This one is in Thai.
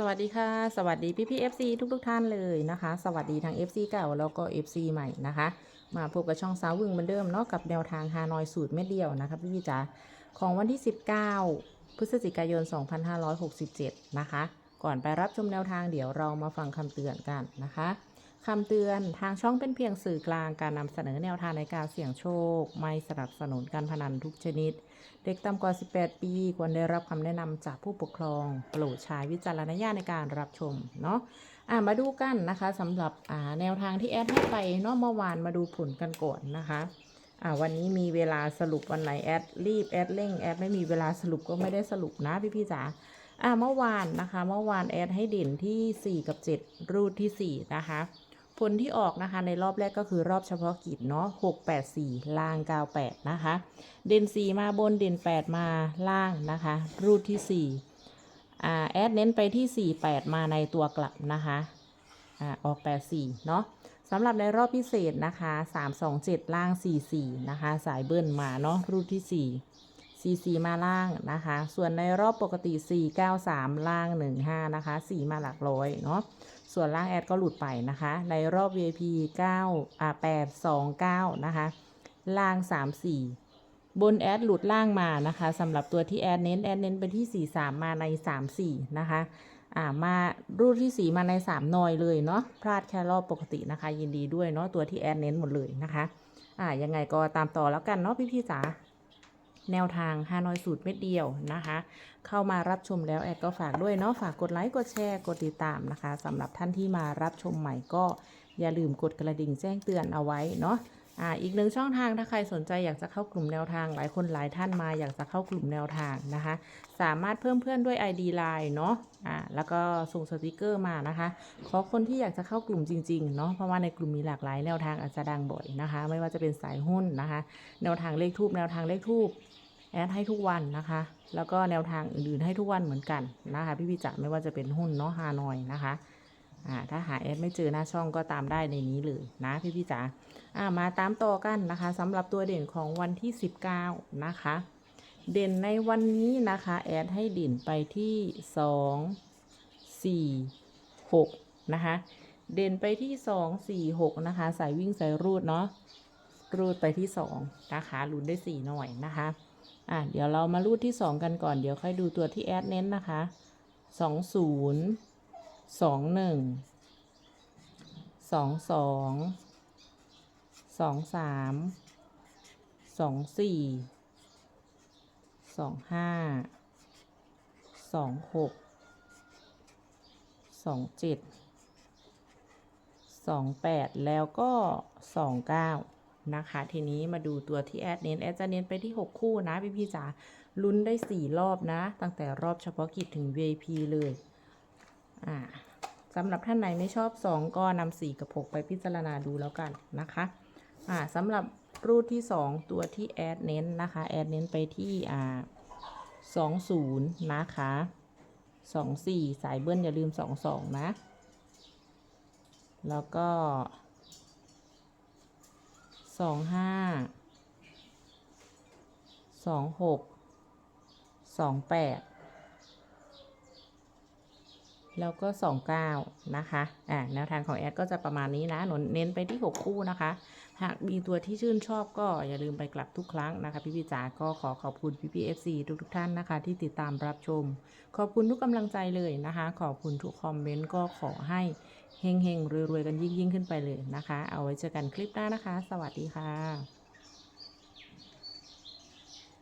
สวัสดีค่ะ สวัสดีพี่พี่ FC ทุกทุก ๆ ท่านเลยนะคะ สวัสดีทั้ง FC เก่าแล้วก็ FC ใหม่นะคะ มาพบกับช่องสาววึงเหมือนเดิมเนาะกับแนวทางฮานอยสูตรเม็ดเดียวนะคะพี่พี่จ๋าของวันที่ 19 พฤศจิกายน 2567 นะคะ ก่อนไปรับชมแนวทางเดี๋ยวเรามาฟังคำเตือนกันนะคะ คำเตือนทางช่องเป็นเพียงสื่อกลางการนำเสนอแนวทางในการเสี่ยงโชค ไม่สนับสนุนการพนันทุกชนิด เด็กต่ำกว่า 18 ปี ควรได้รับคำแนะนำจากผู้ปกครอง โปรดใช้วิจารณญาณในการรับชมเนาะอ่ามาดูกันนะคะสำหรับอ่าแนวทางที่แอดให้ไปเนาะเมื่อวานมาดูผลกันก่อนนะคะอ่าวันนี้มีเวลาสรุปวันไหนแอดรีบแอดเร่งแอดไม่มีเวลาสรุปก็ไม่ได้สรุปนะพี่พี่จ๋าอ่าเมื่อวานนะคะ เมื่อวานแอดให้เด่นที่ 4 กับ 7 รูดที่ 4 นะคะ ผลที่ออกนะคะในรอบแรกก็คือรอบเฉพาะกิจเนาะ6 8 4 ล่าง 98 นะคะ เด่น 4 มาบนเด่น 8 มาล่างนะคะ รูดที่ 4อ่าแอดเน้นไปที่ 4 8 มาในตัวกลับนะคะอ่าออก 8 4 เนาะสำหรับในรอบพิเศษนะคะ 3 2 7 ล่าง 4 4 นะคะ สายเบิ้ลมาเนาะรูดที่ 4 4 4 มาล่างนะคะ ส่วนในรอบปกติ 4 9 3 ล่าง 1 5 นะคะ 4 มาหลักร้อยเนาะ ส่วนล่างแอดก็หลุดไปนะคะ ในรอบ VIP 9อ่า8 2 9 นะคะ ล่าง 3 4 บนแอดหลุดล่างมานะคะสำหรับตัวที่แอดเน้นแอดเน้นไปที่ 4 3 มาใน 3 4 นะคะอ่ามารูดที่ 4 มาใน 3 นอยเลยเนาะพลาดแค่รอบปกตินะคะ ยินดีด้วยเนาะตัวที่แอดเน้นหมดเลยนะคะอ่ายังไงก็ตามต่อแล้วกันเนาะพี่ๆจ๋า แนวทางฮานอยสูตรเม็ดเดียวนะคะ เข้ามารับชมแล้วแอดก็ฝากด้วยเนาะฝากกดไลค์กดแชร์กดติดตามนะคะสำหรับท่านที่มารับชมใหม่ก็อย่าลืมกดกระดิ่งแจ้งเตือนเอาไว้เนาะอ่าอีกหนึ่งช่องทางถ้าใครสนใจอยากจะเข้ากลุ่มแนวทางหลายคนหลายท่านมาอยากจะเข้ากลุ่มแนวทางนะคะ สามารถเพิ่มเพื่อนด้วย ID Line เนาะอ่าแล้วก็ส่งสติกเกอร์มานะคะ ขอคนที่อยากจะเข้ากลุ่มจริงๆเนาะเพราะว่าในกลุ่มมีหลากหลายแนวทางอาจจะดังบ่อยนะคะ ไม่ว่าจะเป็นสายหุ้นนะคะ แนวทางเลขทูบแนวทางเลขทูบ แอดให้ทุกวันนะคะ แล้วก็แนวทางอื่นๆให้ทุกวันเหมือนกันนะคะ พี่พี่จักไม่ว่าจะเป็นหุ้นเนาะฮานอยนะคะอ่าถ้าหาแอดไม่เจอหน้าช่องก็ตามได้ในนี้เลยนะพี่พี่จ๋าอ่ามาตามต่อกันนะคะสำหรับตัวเด่นของวันที่ 19 นะคะ เด่นในวันนี้นะคะ แอดให้เด่นไปที่ 2 4 6 นะคะ เด่นไปที่ 2 4 6 นะคะ สายวิ่งสายรูดเนาะรูดไปที่ 2 นะคะรูดได้ 4 หน่อยนะคะ อะเดี๋ยวเรามารูดที่ 2 กันก่อน เดี๋ยวค่อยดูตัวที่แอดเน้นนะคะ 20 21 22 23 24 25 26 27 28 แล้วก็ 29 นะคะ ทีนี้มาดูตัวที่แอดเน้นแอดจะเน้นไปที่ 6 คู่นะพี่พี่ๆจ๋าลุ้นได้ 4 รอบนะ ตั้งแต่รอบเฉพาะกิจถึง VIP เลยอ่าสำหรับท่านไหนไม่ชอบ 2 ก็นำ4กับ 6 ไปพิจารณาดูแล้วกันนะคะอ่าสำหรับรูดที่ 2 ตัวที่แอดเน้นนะคะแอดเน้นไปที่อ่า20 นะคะ24 สายเบิ้ลอย่าลืม 22 นะ แล้วก็ สองห้าสองหกสองแปดแล้วก็สองเก้านะคะ อ่า แนวทางของแอดก็จะประมาณนี้นะหนนเน้นไปที่หกคู่นะคะ หากมีตัวที่ชื่นชอบก็อย่าลืมไปกลับทุกครั้งนะคะ พี่พี่จ๋า ก็ขอขอบคุณพี่พี่เอฟซีทุกทุกท่านนะคะ ที่ติดตามรับชม ขอบคุณทุกกำลังใจเลยนะคะ ขอบคุณทุกคอมเมนต์ก็ขอให้ เฮงๆรวยๆกันยิ่งๆ ขึ้นไปเลยนะคะ เอาไว้เจอกันคลิปหน้านะคะ สวัสดีค่ะ